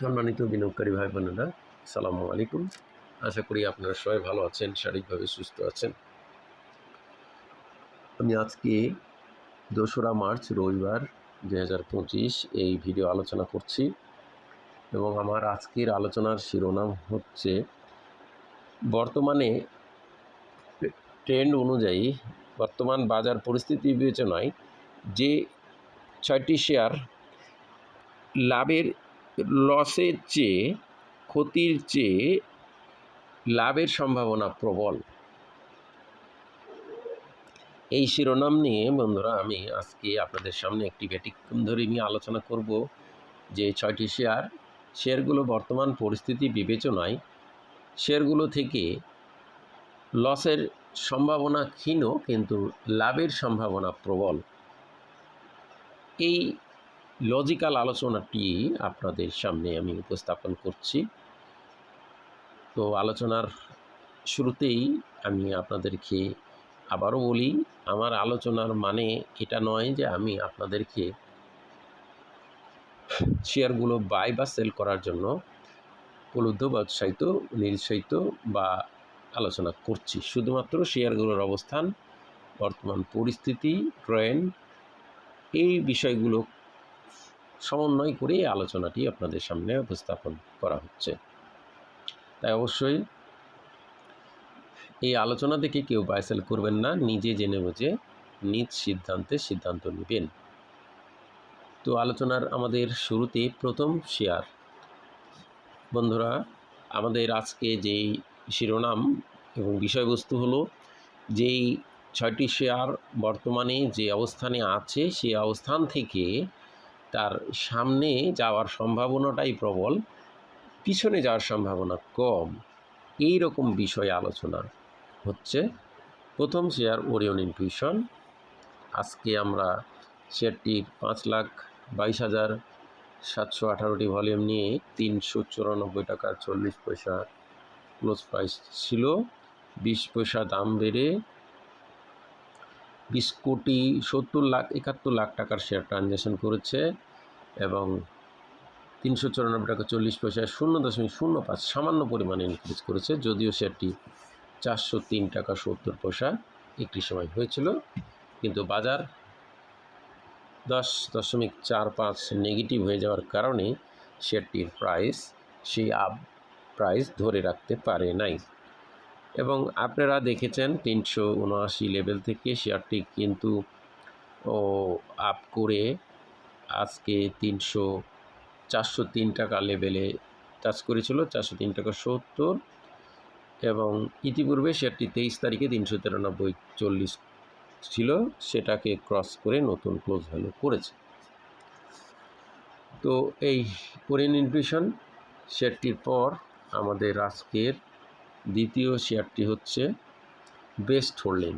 সম্মানিত বিনিয়োগকারী ভাই বোনেরা সালামু আলাইকুম। আশা করি আপনারা সবাই ভালো আছেন, শারীরিকভাবে সুস্থ আছেন। আমি আজকে দোসরা মার্চ, রবিবার দুই হাজার পঁচিশ এই ভিডিও আলোচনা করছি এবং আমার আজকের আলোচনার শিরোনাম হচ্ছে, বর্তমানে ট্রেন্ড অনুযায়ী বর্তমান বাজার পরিস্থিতি বিবেচনায় যে ছয়টি শেয়ার লাভের লসের চেয়ে, ক্ষতির চেয়ে লাভের সম্ভাবনা প্রবল। এই শিরোনাম নিয়ে বন্ধুরা আমি আজকে আপনাদের সামনে একটি ব্যতিক্রম ধরে নিয়ে আলোচনা করব, যে ছয়টি শেয়ার, শেয়ারগুলো বর্তমান পরিস্থিতি বিবেচনায়, শেয়ারগুলো থেকে লসের সম্ভাবনা ক্ষীণ কিন্তু লাভের সম্ভাবনা প্রবল। এই লজিক্যাল আলোচনাটি আপনাদের সামনে আমি উপস্থাপন করছি। তো আলোচনার শুরুতেই আমি আপনাদেরকে আবারও বলি, আমার আলোচনার মানে এটা নয় যে আমি আপনাদেরকে শেয়ারগুলো বাই বা সেল করার জন্য প্রলুব্ধ বা উৎসাহিত, নিরুৎসাহিত বা আলোচনা করছি। শুধুমাত্র শেয়ারগুলোর অবস্থান, বর্তমান পরিস্থিতি, ট্রেন্ড, এই বিষয়গুলো সমন্বয় করে এই আলোচনাটি আপনাদের সামনে উপস্থাপন করা হচ্ছে। তাই অবশ্যই এই আলোচনা থেকে কেউ বাইসেল করবেন না, নিজে জেনে বুঝে নিজ সিদ্ধান্তে সিদ্ধান্ত নেবেন। তো আলোচনার আমাদের শুরুতে প্রথম শেয়ার। বন্ধুরা, আমাদের আজকে যেই শিরোনাম এবং বিষয়বস্তু হলো যেই ছয়টি শেয়ার বর্তমানে যে অবস্থানে আছে সেই অবস্থান থেকে তার সামনে যাওয়ার সম্ভাবনাটাই প্রবল, পিছনে যাওয়ার সম্ভাবনা কম। এই রকম বিষয়ে আলোচনা হচ্ছে। প্রথম শেয়ার ওরিয়ন ইনটিউশন আজকে আমরা শেয়ারটির পাঁচ লাখ বাইশ হাজার সাতশো আঠারোটি ভলিউম নিয়ে তিনশো চুরানব্বই টাকা চল্লিশ পয়সা ক্লোজ প্রাইস ছিল। বিশ পয়সা দাম বেড়ে বিশ কোটি সত্তর লাখ, একাত্তর লাখ টাকার শেয়ার ট্রানজ্যাকশন করেছে এবং তিনশো চুরানব্বই টাকা চল্লিশ পয়সায় শূন্য দশমিক শূন্য পাঁচ সামান্য পরিমাণে ইনক্রিজ করেছে, যদিও শেয়ারটি চারশো তিন টাকা সত্তর পয়সা একটি সময় হয়েছিল। কিন্তু বাজার দশ দশমিক চার পাঁচ নেগেটিভ হয়ে যাওয়ার কারণে শেয়ারটির প্রাইস সেই আপ প্রাইস ধরে রাখতে পারে নাই। এবং আপনারা দেখেছেন তিনশো উনআশি লেভেল থেকে শেয়ারটি কিন্তু, ও আপ করে আজকে তিনশো চারশো তিন টাকা লেভেলে টাচ করেছিল, চারশো তিন টাকা সত্তর। এবং ইতিপূর্বে শেয়ারটি তেইশ তারিখে তিনশো তিরানব্বই চল্লিশ ছিল, সেটাকে ক্রস করে নতুন ক্লোজ ভ্যালু করেছে। তো এই কোরিয়ান ইনফিউশন শেয়ারটির পর আমাদের আজকের দ্বিতীয় শেয়ারটি হচ্ছে বেস্ট হোল্ডিং।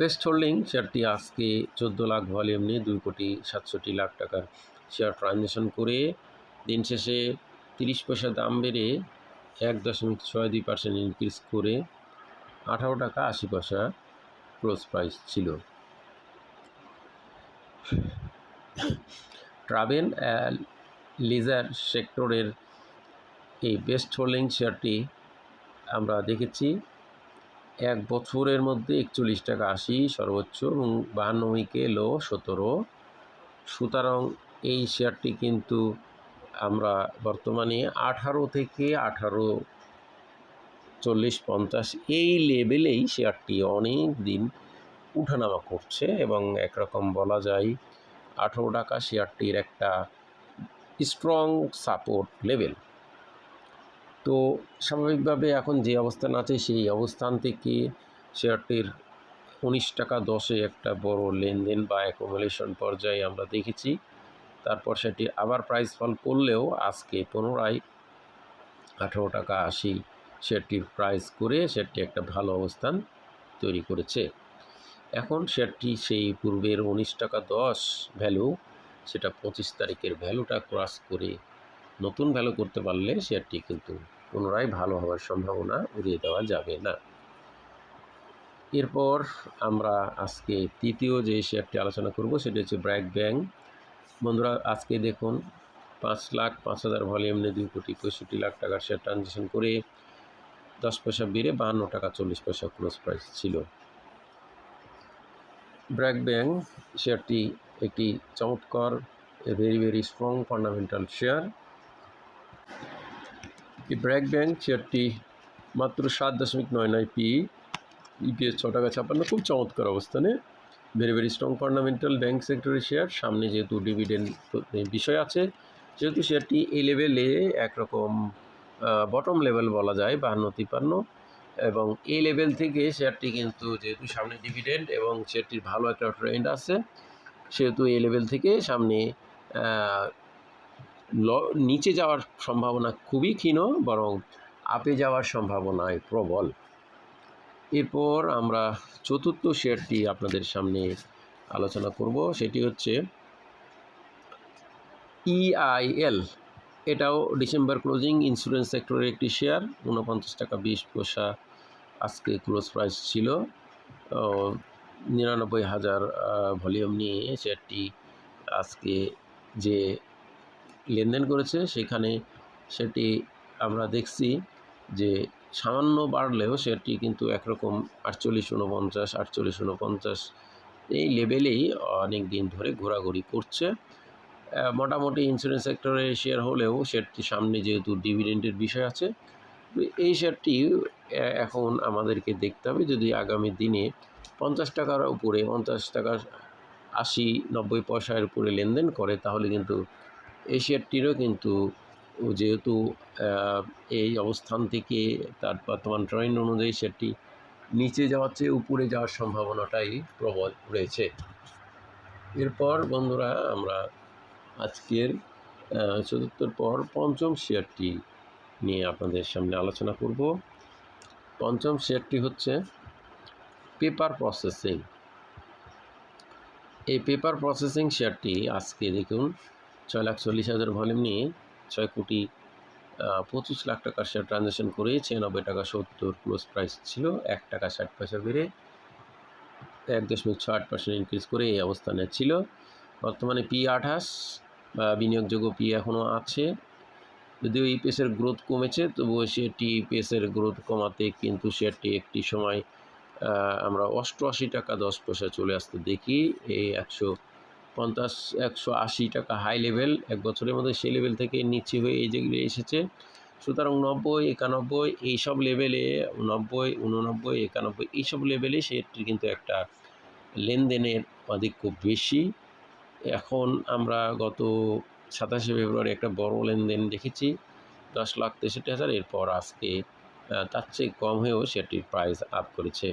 বেস্ট হোল্ডিং শেয়ারটি আজকে চোদ্দ লাখ ভলিউম নিয়ে দুই কোটি সাতষট্টি লাখ টাকার শেয়ার ট্রানজ্যাকশন করে দিন শেষে তিরিশ পয়সা দাম বেড়ে এক দশমিক ছয় দুই পার্সেন্ট ইনক্রিজ করে আঠারো টাকা আশি পয়সা ক্লোজ প্রাইস ছিল। ট্রাভেল লিজার সেক্টরের এই বেস্ট হোল্ডিং শেয়ারটি আমরা দেখেছি এক বছরের মধ্যে একচল্লিশ টাকা আশি সর্বোচ্চ এবং বাহান্ন উইকে লো সতেরো। সুতরাং এই শেয়ারটি কিন্তু আমরা বর্তমানে আঠারো থেকে আঠারো চল্লিশ পঞ্চাশ এই লেভেলেই শেয়ারটি অনেক দিন উঠানামা করছে এবং একরকম বলা যায় আঠারো টাকা শেয়ারটির একটা স্ট্রং সাপোর্ট লেভেল তো স্বাভাবিকভাবে এখন যে অবস্থান আছে, সেই অবস্থান থেকে শেয়ারটির উনিশ টাকা দশে একটা বড় লেনদেন বা অ্যাকোমোলেশন পর্যায়ে আমরা দেখেছি। তারপর সেটি আবার প্রাইস ফল করলেও আজকে পুনরায় আঠেরো টাকা আশি শেয়ারটির প্রাইস করে শেয়ারটি একটা ভালো অবস্থান তৈরি করেছে। এখন শেয়ারটি সেই পূর্বের উনিশ টাকা দশ ভ্যালু সেটা পঁচিশ তারিখের ভ্যালুটা ক্রস করে নতুন ভ্যালু করতে পারলে শেয়ারটি কিন্তু পুনরায় ভালো হওয়ার সম্ভাবনা উড়িয়ে দেওয়া যাবে না। এরপর আমরা আজকে তৃতীয় যে শেয়ারটি আলোচনা করব, সেটি হচ্ছে ব্র্যাক ব্যাংক। বন্ধুরা, আজকে দেখুন পাঁচ লাখ পাঁচ হাজার ভলিউম নিয়ে দুই কোটি পঁয়ষট্টি লাখ টাকার শেয়ার ট্রানজ্যাকশন করে দশ পয়সা বেড়ে বাহান্ন টাকা চল্লিশ পয়সা ক্লোজ প্রাইস ছিল। ব্র্যাক ব্যাংক শেয়ারটি একটি চমৎকার very very strong fundamental share এই ব্র্যাক ব্যাংক শেয়ারটি মাত্র সাত দশমিক নয় নয় পি ইপিএস ছ টাকা ছাপ্পান্ন খুব চমৎকার অবস্থানে very very strong fundamental bank সেক্টরের শেয়ার সামনে যেহেতু ডিভিডেন্ড বিষয় আছে যেহেতু শেয়ারটি এই লেভেলে একরকম বটম লেভেল বলা যায় বাহান্ন তিপান্ন এবং এই লেভেল থেকে শেয়ারটি কিন্তু যেহেতু সামনে ডিভিডেন্ড এবং শেয়ারটির ভালো একটা ট্রেন্ড আছে সেহেতু এই লেভেল থেকে সামনে নিচে যাওয়ার সম্ভাবনা খুবই ক্ষীণ, বরং আপে যাওয়ার সম্ভাবনায় প্রবল। এরপর আমরা চতুর্থ শেয়ারটি আপনাদের সামনে আলোচনা করব, সেটি হচ্ছে ইআইএল এটাও ডিসেম্বর ক্লোজিং, ইন্স্যুরেন্স সেক্টরের একটি শেয়ার উনপঞ্চাশ টাকা বিশ পয়সা আজকে ক্লোজ প্রাইস ছিল। নিরানব্বই হাজার ভলিউম নিয়ে শেয়ারটি আজকে যে লেনদেন করেছে, সেখানে সেটি আমরা দেখছি যে সামান্য বাড়লেও শেয়ারটি কিন্তু একরকম আটচল্লিশ উনপঞ্চাশ আটচল্লিশ উনপঞ্চাশ এই লেভেলেই অনেক দিন ধরে ঘোরাঘুরি করছে। মোটামুটি ইন্স্যুরেন্স সেক্টরের শেয়ার হলেও শেয়ারটি সামনে যেহেতু ডিভিডেন্ডের বিষয় আছে, এই শেয়ারটি এখন আমাদেরকে দেখতে হবে যদি আগামী দিনে পঞ্চাশ টাকার উপরে, পঞ্চাশ টাকার আশি, নব্বই পয়সার উপরে লেনদেন করে, তাহলে কিন্তু এই শেয়ারটিরও কিন্তু যেহেতু এই অবস্থান থেকে তার বর্তমান ট্রেন্ড অনুযায়ী শেয়ারটি নিচে যাওয়ার চেয়ে উপরে যাওয়ার সম্ভাবনাটাই প্রবল রয়েছে। এরপর বন্ধুরা আমরা আজকের চতুর্থর পর পঞ্চম শেয়ারটি নিয়ে আপনাদের সামনে আলোচনা করব। পঞ্চম শেয়ারটি হচ্ছে পেপার প্রসেসিং। এই পেপার প্রসেসিং শেয়ারটি আজকে দেখুন ছয় লাখ চল্লিশ হাজার ভলিউম নিয়ে ছয় কোটি পঁচিশ লাখ টাকার শেয়ার ট্রানজ্যাকশন করে ছিয়ানব্বই টাকা সত্তর ক্লোজ প্রাইস ছিল, এক টাকা ষাট পয়সা বেড়ে এক দশমিক ছয় আট পার্সেন্ট ইনক্রিজ করে এই অবস্থানে ছিল। বর্তমানে পি আঠাশ বা বিনিয়োগযোগ্য পি এখনও আছে। যদিও ইপিএসের গ্রোথ কমেছে, তবুও শেয়ারটি ইপিএসের গ্রোথ কমাতে কিন্তু শেয়ারটি একটি সময় আমরা অষ্টআশি টাকা দশ পয়সা চলে আসতে দেখি, এই একশো পঞ্চাশ, একশো আশি টাকা হাই লেভেল এক বছরের মধ্যে সেই লেভেল থেকে নিচে হয়ে এই যেগুলো এসেছে। সুতরাং নব্বই, একানব্বই, এইসব লেভেলে নব্বই, উননব্বই, একানব্বই, এইসব লেভেলে শেয়ারটির কিন্তু একটা লেনদেনের আধিক্য বেশি। এখন আমরা গত সাতাশে ফেব্রুয়ারি একটা বড় লেনদেন দেখেছি, দশ লাখ তেষট্টি হাজার। এরপর আজকে তার চেয়ে কম হয়েও সেটির প্রাইস আপ করেছে।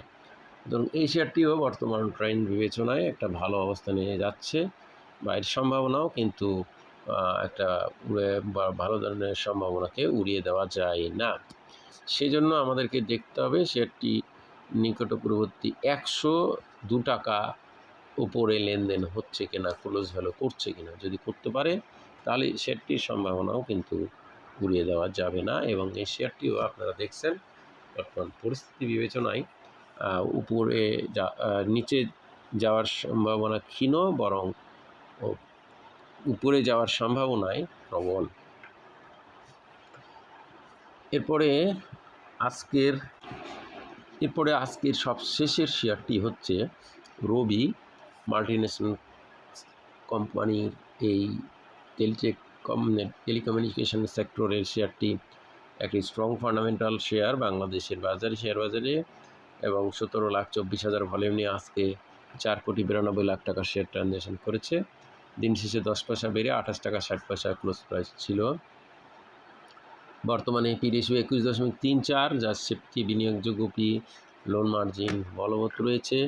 এবং এই শেয়ারটিও বর্তমান ট্রেন্ড বিবেচনায় একটা ভালো অবস্থানে যাচ্ছে। বা এর সম্ভাবনাও কিন্তু একটা উড়ে বা ভালো ধরনের সম্ভাবনাকে উড়িয়ে দেওয়া যায় না। সেজন্য আমাদেরকে দেখতে হবে শেয়ারটি নিকটপূর্ববর্তী একশো দু টাকা উপরে লেনদেন হচ্ছে কিনা, ক্লোজ ভ্যালু করছে কিনা যদি করতে পারে, তাহলে শেয়ারটির সম্ভাবনাও কিন্তু উড়িয়ে দেওয়া যাবে না। এবং এই শেয়ারটিও আপনারা দেখছেন বর্তমান পরিস্থিতি বিবেচনায় উপরে যা নিচে যাওয়ার সম্ভাবনা ক্ষীণ, বরং উপরে যাওয়ার সম্ভাবনায় প্রবল। এরপরে আজকের এরপরে আজকের সবশেষের শেয়ারটি হচ্ছে রবি মাল্টিনেশনাল কোম্পানির এই টেলিটেক টেলিকমিউনিকেশন সেক্টরের শেয়ারটি, একটি স্ট্রং ফান্ডামেন্টাল শেয়ার, বাংলাদেশের বাজারে শেয়ার বাজারে এবং সতেরো লাখ চব্বিশ হাজার ভলিউম নিয়ে আজকে চার কোটি বিরানব্বই লাখ টাকা শেয়ার ট্রানজ্যাকশন করেছে। দিন শেষে দশ পয়সা বেড়ে আঠাশ টাকা ষাট পয়সা ক্লোজ প্রাইস ছিল। বর্তমানে পি রেশিও একুশ দশমিক তিন চার যার সেফটি বিনিয়োগযোগ্য পি লোন মার্জিন বলবৎ রয়েছে।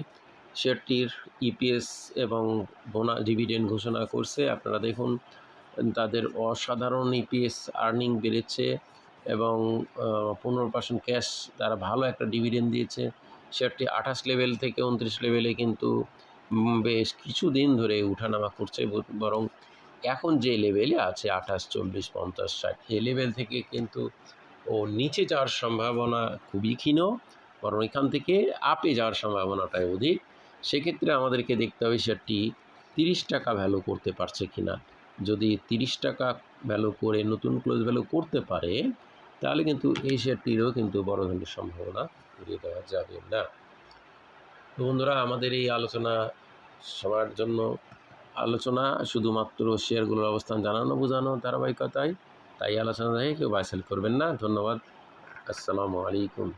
শেয়ারটির ইপিএস এবং বোনা ডিভিডেন্ড ঘোষণা করছে। আপনারা দেখুন, তাদের অসাধারণ ইপিএস আর্নিং বেড়েছে এবং পনেরো পার্সেন্ট ক্যাশ তারা ভালো একটা ডিভিডেন্ড দিয়েছে। শেয়ারটি আঠাশ লেভেল থেকে উনত্রিশ লেভেলে কিন্তু বেশ কিছুদিন ধরে উঠানামা করছে বরং এখন যে লেভেলে আছে আঠাশ, চল্লিশ, পঞ্চাশ, ষাট এই লেভেল থেকে কিন্তু ও নিচে যাওয়ার সম্ভাবনা খুবই ক্ষীণ, বরং এখান থেকে আপে যাওয়ার সম্ভাবনাটাই অধিক। সেক্ষেত্রে আমাদেরকে দেখতে হবে শেয়ারটি তিরিশ টাকা ভ্যালু করতে পারছে কিনা। যদি তিরিশ টাকা ভ্যালু করে নতুন ক্লোজ ভ্যালু করতে পারে, তাহলে কিন্তু এই শেয়ারটিরও কিন্তু বড় ধরনের সম্ভাবনা ঘুরিয়ে দেওয়া যাবে না। তো বন্ধুরা, আমাদের এই আলোচনা সবার জন্য আলোচনা, শুধুমাত্র শেয়ারগুলোর অবস্থান জানানো, বোঝানো ধারাবাহিকতায় তাই আলোচনা দেখে কেউ বাইসেল করবেন না। ধন্যবাদ। আসসালামু আলাইকুম।